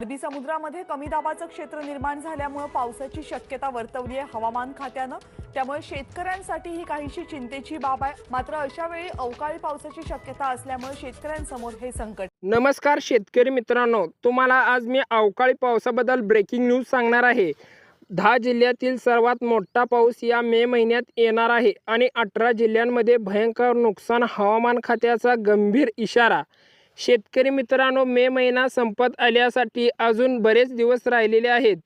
अरबी समुद्रामध्ये कमी दाबाचं क्षेत्र निर्माण झाल्यामुळे पावसाची शक्यता वर्तवली आहे हवामान खात्यानं. त्यामुळे शेतकऱ्यांसाठी ही काहीशी चिंतेची बाब आहे. मात्र अशा वेळी अवकाळी पावसाची शक्यता असल्यामुळे शेतकऱ्यांसमोर हे संकट. नमस्कार शेतकरी मित्रांनो तुम्हाला आज मी अवकाळी पावसाबद्दल ब्रेकिंग न्यूज सांगणार आहे. दहा जिल्ह्यातील सर्वात मोठा पाऊस या मे महिन्यात येणार आहे आणि अठरा जिल्ह्यांमध्ये भयंकर नुकसान हवामान खात्याचा गंभीर इशारा. शेतकरी मित्रांनो मे महिना संपत आल्यासाठी अजून बरेच दिवस राहिलेले आहेत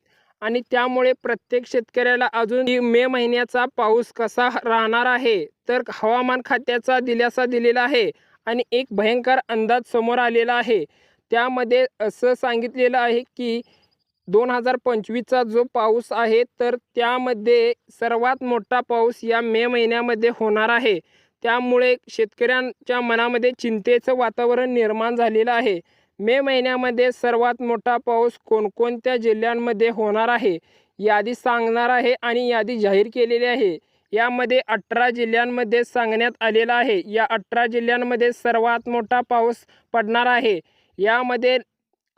आणि त्यामुळे प्रत्येक शेतकऱ्याला अजून मे महिन्याचा पाऊस कसा राहणार आहे तर हवामान खात्याचा दिलासा दिलेला आहे आणि एक भयंकर अंदाज समोर आलेला आहे. त्यामध्ये असं सांगितलेलं आहे की दोन हजार पंचवीसचा जो पाऊस आहे तर त्यामध्ये सर्वात मोठा पाऊस या मे महिन्यामध्ये होणार आहे. त्यामुळे शेतकऱ्यांच्या मनामध्ये चिंतेचं वातावरण निर्माण झालेलं आहे. मे महिन्यामध्ये सर्वात मोठा पाऊस कोणकोणत्या जिल्ह्यांमध्ये होणार आहे यादी सांगणार आहे आणि यादी जाहीर केलेली आहे. यामध्ये अठरा जिल्ह्यांमध्ये सांगण्यात आलेलं आहे. या अठरा जिल्ह्यांमध्ये सर्वात मोठा पाऊस पडणार आहे. यामध्ये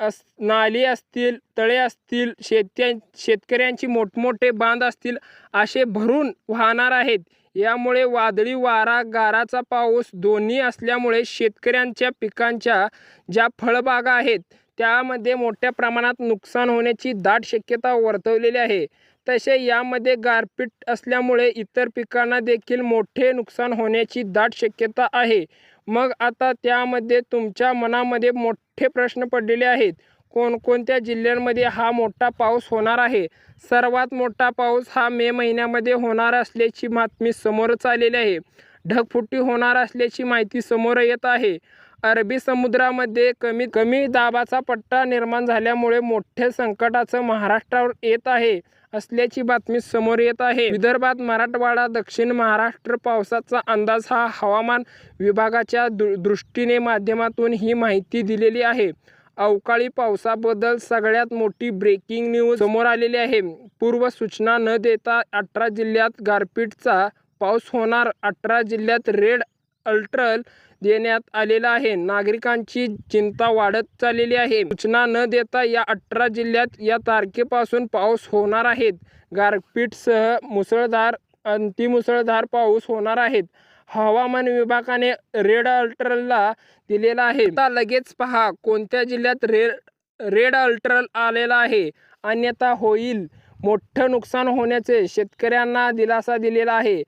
अस नाली असतील तळे असतील शेत्या शेतकऱ्यांची मोठमोठे बांध असतील असे भरून वाहणार आहेत. यामुळे वादळी वारा गाराचा पाऊस दोन्ही असल्यामुळे शेतकऱ्यांच्या पिकांच्या ज्या फळबागा आहेत त्यामध्ये मोठ्या प्रमाणात नुकसान होण्याची दाट शक्यता वर्तवलेली आहे. तसे यामध्ये गारपीट असल्यामुळे इतर पिकांना देखील मोठे नुकसान होण्याची दाट शक्यता आहे. मग आता त्यामध्ये तुमच्या मनामध्ये मोठे प्रश्न पडलेले आहेत. कोणकोणत्या जिल्ह्यांमध्ये हा मोठा पाऊस होणार आहे? सर्वात मोठा पाऊस हा मे महिन्यामध्ये होणार असल्याची बातमी समोरच आलेली आहे. ढगफुटी होणार असल्याची माहिती समोर येत आहे. अरबी समुद्रामध्ये कमी कमी दाबाचा पट्टा निर्माण झाल्यामुळे मोठ्या संकटाचं महाराष्ट्रावर येत आहे असल्याची बातमी समोर येत आहे. विदर्भात मराठवाडा दक्षिण महाराष्ट्र पावसाचा अंदाज हा हवामान विभागाच्या दृ दृष्टीने माध्यमातून ही माहिती दिलेली आहे. अवकाळी पावसाबद्दल सगळ्यात मोठी ब्रेकिंग न्यूज समोर आलेली आहे. पूर्व सूचना न देता अठरा जिल्ह्यात गारपीटचा पाऊस होणार. अठरा जिल्ह्यात रेड अल्ट्रल देण्यात आलेला आहे. नागरिकांची चिंता वाढत चाललेली आहे. सूचना न देता या अठरा जिल्ह्यात या तारखेपासून पाऊस होणार आहेत गारपीटसह मुसळधार अतिमुसळधार पाऊस होणार आहेत हवामान विभागाने रेड अल्ट्रलला दिलेला आहे. आता लगेच पहा कोणत्या जिल्ह्यात रेड रेड अल्ट्रल आलेला आहे? अन्यथा होईल. मोठं नुकसान होण्याचे शेतकऱ्यांना दिलासा दिलेला आहे.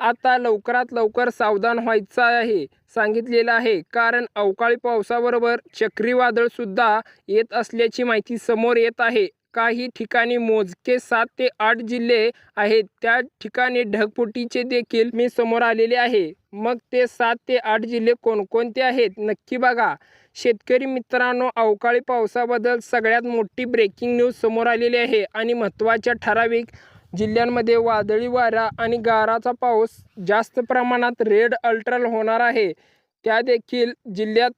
आता लवकरात लवकर सावधान व्हायचं आहे सांगितलेलं आहे. कारण अवकाळी पावसाबरोबर चक्रीवादळसुद्धा येत असल्याची माहिती समोर येत आहे. काही ठिकाणी मोजके सात ते आठ जिल्हे आहेत. त्या ठिकाणी ढगफुटीचे देखील मी समोर आलेले आहे. मग ते सात ते आठ जिल्हे कोणकोणते आहेत? नक्की बघा. शेतकरी मित्रांनो अवकाळी पावसाबद्दल सगळ्यात मोठी ब्रेकिंग न्यूज समोर आलेली आहे आणि महत्त्वाच्या ठराविक जिल्ह्यांमध्ये वादळी वारा आणि गाराचा पाऊस जास्त प्रमाणात रेड अल्ट्रल होणार आहे. त्या देखील जिल्ह्यात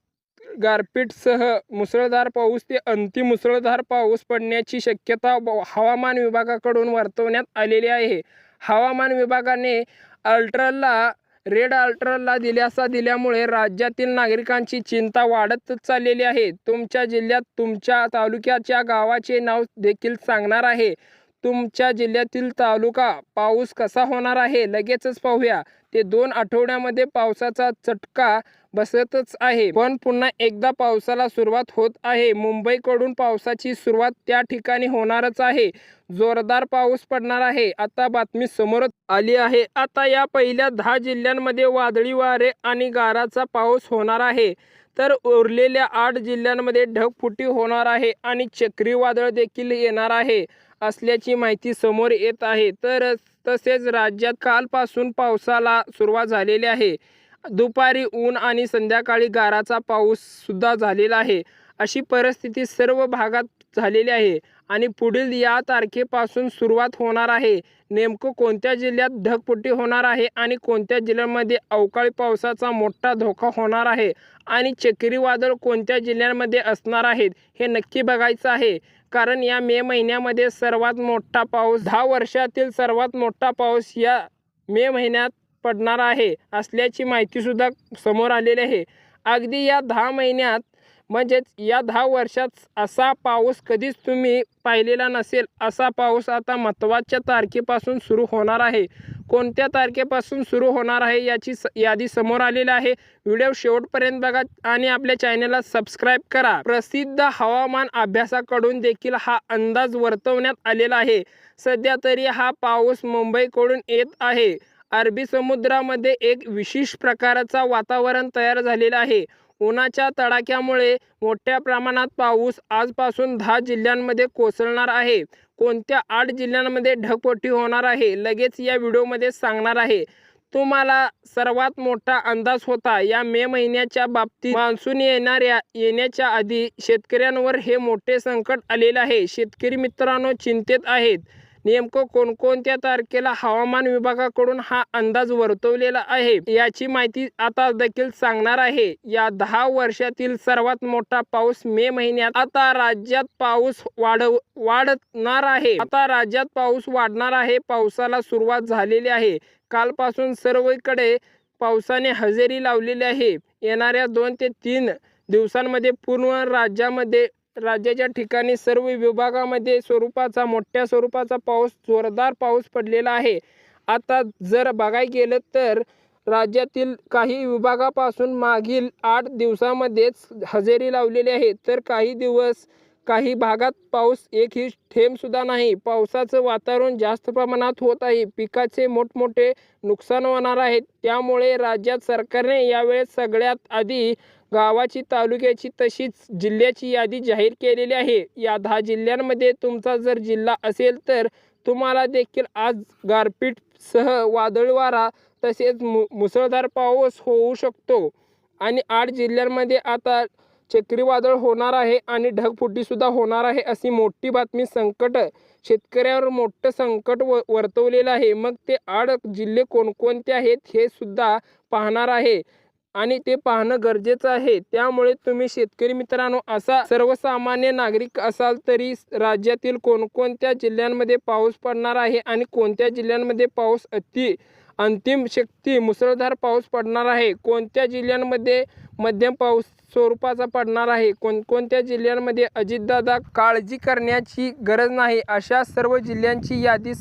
गारपीटसह मुसळधार पाऊस ते अतिमुसळधार पाऊस पडण्याची शक्यता हवामान विभागाकडून वर्तवण्यात आलेली आहे. हवामान विभागाने अल्ट्रलला रेड अल्ट्रलला दिलासा दिल्यामुळे राज्यातील नागरिकांची चिंता वाढतच चाललेली आहे. तुमच्या जिल्ह्यात तुमच्या तालुक्याच्या गावाचे नाव देखील सांगणार आहे. तुमच्या जिल्ह्यातील तालुका पाऊस कसा होणार आहे लगेचच पाहूया. ते दोन आठवड्यामध्ये पावसाचा चटका बसतच आहे. पण पुन्हा एकदा पावसाला सुरुवात होत आहे. मुंबईकडून पावसाची सुरुवात त्या ठिकाणी होणारच आहे. जोरदार पाऊस पडणार आहे. आता बातमी समोरच आली आहे. आता या पहिल्या दहा जिल्ह्यांमध्ये वादळी वारे आणि गाराचा पाऊस होणार आहे. तर उरलेल्या आठ जिल्ह्यांमध्ये ढगफुटी होणार आहे आणि चक्रीवादळ देखील येणार आहे असल्याची माहिती समोर येत आहे. तर तसेच राज्यात कालपासून पावसाला सुरुवात झालेली आहे. दुपारी ऊन आणि संध्याकाळी गाराचा पाऊस सुद्धा झालेला आहे. अशी परिस्थिती सर्व भागात झालेली आहे आणि पुढील या तारखेपासून सुरुवात होणार आहे. नेमकं कोणत्या जिल्ह्यात ढगपुटी होणार आहे आणि कोणत्या जिल्ह्यांमध्ये अवकाळी पावसाचा मोठा धोका होणार आहे आणि चक्रीवादळ कोणत्या जिल्ह्यांमध्ये असणार आहेत हे नक्की बघायचं आहे. कारण या मे महिन्यामध्ये सर्वात मोठा पाऊस दहा वर्षातील सर्वात मोठा पाऊस या मे महिन्यात पडणार आहे असल्याची माहितीसुद्धा समोर आलेली आहे. अगदी या दहा महिन्यात म्हणजेच या दहा वर्षात असा पाऊस कधीच तुम्ही पाहिलेला नसेल असा पाऊस आता महत्त्वाच्या तारखेपासून सुरू होणार आहे. कोणत्या तारखेपासून सुरू होणार आहे याची स यादी समोर आलेली आहे. व्हिडिओ शेवटपर्यंत बघा आणि आपल्या चॅनलला सबस्क्राईब करा. प्रसिद्ध हवामान अभ्यासाकडून देखील हा अंदाज वर्तवण्यात आलेला आहे. सध्या तरी हा पाऊस मुंबईकडून येत आहे. अरबी समुद्रामध्ये एक विशेष प्रकारचा वातावरण तयार झालेलं आहे. उन्हाच्या तडाख्यामुळे मोठ्या प्रमाणात पाऊस आजपासून दहा जिल्ह्यांमध्ये कोसळणार आहे. कोणत्या आठ जिल्ह्यांमध्ये ढगपोटी होणार आहे लगेच या व्हिडिओमध्ये सांगणार आहे. तुम्हाला सर्वात मोठा अंदाज होता या मे महिन्याच्या बाबतीत मान्सून येणाऱ्या येण्याच्या आधी शेतकऱ्यांवर हे मोठे संकट आलेले आहे. शेतकरी मित्रांनो चिंतेत आहेत. नेमकं कोणकोणत्या तारखेला हवामान विभागाकडून हा अंदाज वर्तवलेला आहे याची माहिती आता देखील सांगणार आहे. या दहा वर्षातील सर्वात मोठा पाऊस मे महिन्यात आता राज्यात पाऊस वाढव वाढणार आहे. आता राज्यात पाऊस वाढणार आहे पावसाला सुरुवात झालेली आहे. कालपासून सर्वकडे पावसाने हजेरी लावलेली आहे. येणाऱ्या दोन ते तीन दिवसांमध्ये पूर्ण राज्यामध्ये राज्याच्या ठिकाणी सर्व विभागामध्ये स्वरूपाचा मोठ्या स्वरूपाचा पाऊस जोरदार पाऊस पडलेला आहे. आता जर बघायला गेलं तर राज्यातील काही विभागापासून मागील आठ दिवसामध्येच हजेरी लावलेली आहे. तर काही दिवस काही भागात पाऊस एकही थेंबसुद्धा नाही. पावसाचं वातावरण जास्त प्रमाणात होत आहे. पिकाचे मोठमोठे नुकसान होणार आहे. त्यामुळे राज्यात सरकारने यावेळेस सगळ्यात आधी गावाची तालुक्याची तशीच जिल्ह्याची यादी जाहीर केलेली आहे. या दहा जिल्ह्यांमध्ये तुमचा जर जिल्हा असेल तर तुम्हाला देखील आज गारपीटसह वादळी वारा तसेच मु मुसळधार पाऊस होऊ शकतो. आणि आठ जिल्ह्यांमध्ये आता चक्रीवादळ होणार आहे आणि ढगफुटीसुद्धा होणार आहे अशी मोठी बातमी संकट शेतकऱ्यावर मोठं संकट व वर्तवलेलं आहे. मग ते आड जिल्हे कोणकोणते आहेत हे सुद्धा पाहणार आहे. आणि ते पाहणं गरजेचं आहे. त्यामुळे तुम्ही शेतकरी मित्रांनो असा सर्वसामान्य नागरिक असाल तरी राज्यातील कोणकोणत्या जिल्ह्यांमध्ये पाऊस पडणार आहे आणि कोणत्या जिल्ह्यांमध्ये पाऊस अति अंतिम शक्ती मुसळधार पाऊस पडणार आहे? कोणत्या जिल्ह्यांमध्ये मध्यम पाऊस स्वरूपाचा पडणार आहे. कोणकोणत्या जिल्ह्यांमध्ये अजितदादा काळजी करण्याची गरज नाही अशा सर्व जिल्ह्यांची यादी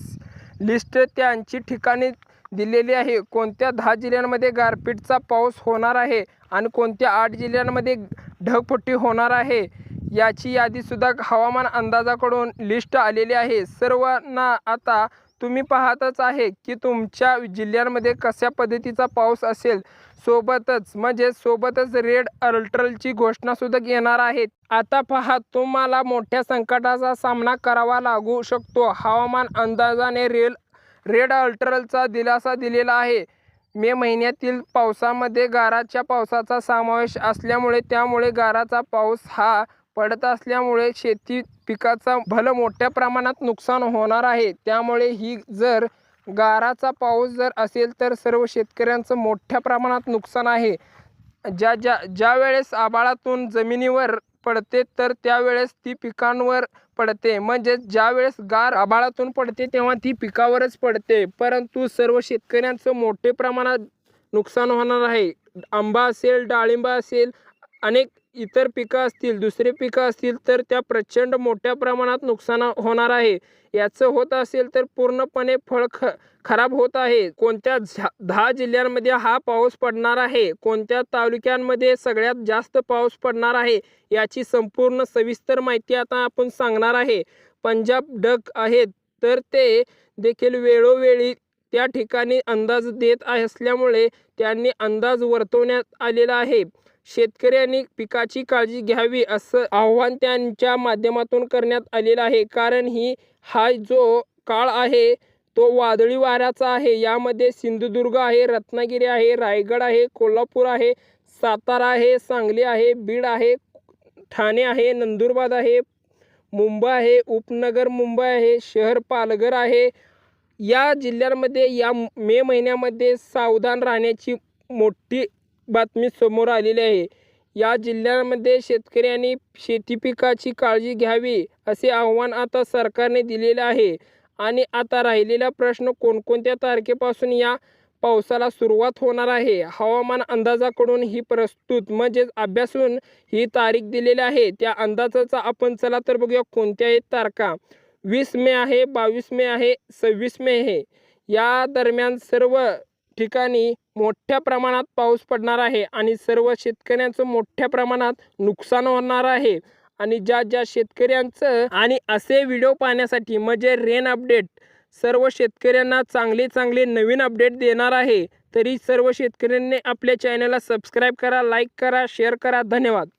लिस्ट त्यांची ठिकाणी दिलेली आहे. कोणत्या दहा जिल्ह्यांमध्ये गारपीटचा पाऊस होणार आहे आणि कोणत्या आठ जिल्ह्यांमध्ये ढगफुटी होणार आहे याची यादीसुद्धा हवामान अंदाजाकडून लिस्ट आलेली आहे. सर्वांना आता तुम्ही पाहतच आहे की तुमच्या जिल्ह्यांमध्ये कशा पद्धतीचा पाऊस असेल? सोबतच म्हणजे सोबतच रेड अलर्टची घोषणासुद्धा येणार आहे. आता पहा तुम्हाला मोठ्या संकटाचा सामना करावा लागू शकतो. हवामान अंदाजाने रेल रेड अल्ट्रलचा दिलासा दिलेला आहे. मे महिन्यातील पावसामध्ये गाराच्या पावसाचा समावेश असल्यामुळे त्यामुळे गाराचा पाऊस हा पडत असल्यामुळे शेती पिकाचा भलं मोठ्या प्रमाणात नुकसान होणार आहे. त्यामुळे ही जर गाराचा पाऊस जर असेल तर सर्व शेतकऱ्यांचं मोठ्या प्रमाणात नुकसान आहे. ज्या ज्या ज्या वेळेस आबाळातून जमिनीवर पडते तर त्यावेळेस ती पिकांवर पडते. म्हणजे ज्या वेळेस गार आभाळातून पडते तेव्हा ती पिकावरच पडते. परंतु सर्व शेतकऱ्यांचं मोठे प्रमाणात नुकसान होणार आहे. आंबा असेल डाळिंब असेल अनेक इतर पिकं असतील दुसरे पिकं असतील तर त्या प्रचंड मोठ्या प्रमाणात नुकसान होणार आहे. याचं होत असेल तर पूर्णपणे फळ ख खराब होत आहे. कोणत्या झा दहा जिल्ह्यांमध्ये हा पाऊस पडणार आहे? कोणत्या तालुक्यांमध्ये सगळ्यात जास्त पाऊस पडणार आहे? याची संपूर्ण सविस्तर माहिती आता आपण सांगणार आहे. पंजाब डक आहेत तर ते देखील वेळोवेळी त्या ठिकाणी अंदाज देत आहे असल्यामुळे त्यांनी अंदाज वर्तवण्यात आलेला आहे. शेतकऱ्यांनी पिकाची काळजी घ्यावी असं आव्हान त्यांच्या माध्यमातून करण्यात आलेलं आहे. कारण ही हा जो काळ आहे तो वादळी वाऱ्याचा आहे. यामध्ये सिंधुदुर्ग आहे रत्नागिरी आहे रायगड आहे कोल्हापूर आहे सातारा आहे सांगली आहे बीड आहे ठाणे आहे नंदुरबार आहे मुंबई आहे उपनगर मुंबई आहे शहर पालघर आहे. या जिल्ह्यांमध्ये या मे महिन्यामध्ये सावधान राहण्याची मोठी बातमी समोर आलेली आहे. या जिल्ह्यांमध्ये शेतकऱ्यांनी शेती पिकाची काळजी घ्यावी असे आव्हान आता सरकारने दिलेले आहे. आणि आता राहिलेला प्रश्न कोणकोणत्या तारखेपासून या पावसाला सुरुवात होणार आहे? हवामान अंदाजाकडून ही प्रस्तुत म्हणजेच अभ्यासून ही तारीख दिलेली आहे. त्या अंदाजाचा आपण चला तर बघूया कोणत्या आहेत तारखा. वीस मे आहे बावीस मे आहे सव्वीस मे आहे. या दरम्यान सर्व ठिकाणी मोठ्या प्रमाणात पाऊस पडणार आहे आणि सर्व शेतकऱ्यांचं मोठ्या प्रमाणात नुकसान होणार आहे. आणि ज्या ज्या शेतकऱ्यांचं आणि असे व्हिडिओ पाहण्यासाठी म्हणजे रेन अपडेट सर्व शेतकऱ्यांना चांगले चांगले नवीन अपडेट देणार आहे. तरी सर्व शेतकऱ्यांनी आपल्या चॅनलला सबस्क्राईब करा लाईक करा शेअर करा. धन्यवाद.